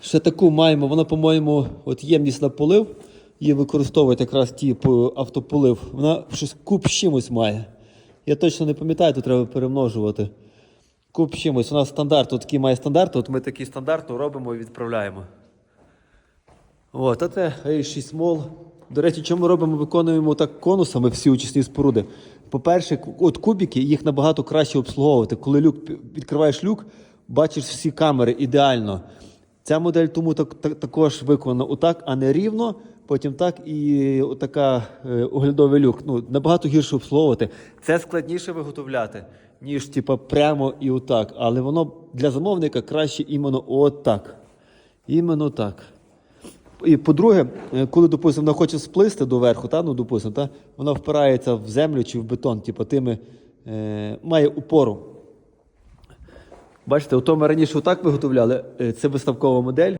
Ще таку маємо, вона, по-моєму, от ємність на полив. Її використовують якраз ті автополив. Вона щось куб чимось має. Я точно не пам'ятаю, то треба перемножувати. Куб чимось. У нас стандарт, от такий має стандарт, от ми такий стандарт робимо і відправляємо. От, а це A6 мол. До речі, чому робимо, виконуємо так конусами всі очисні споруди. По-перше, от кубики, їх набагато краще обслуговувати. Коли люк відкриваєш люк, бачиш всі камери ідеально. Ця модель тому так, так- також виконана отак, а не рівно. Потім так і отака е, оглядовий люк. Ну, набагато гірше обслуговувати. Це складніше виготовляти, ніж типа, прямо і отак. Але воно для замовника краще іменно отак. Іменно так. І по-друге, е, коли, допустимо, вона хоче сплисти доверху, та, ну, допустимо, та, вона впирається в землю чи в бетон, типу, тими, е, має упору. Бачите, ото ми раніше отак виготовляли, е, це виставкова модель.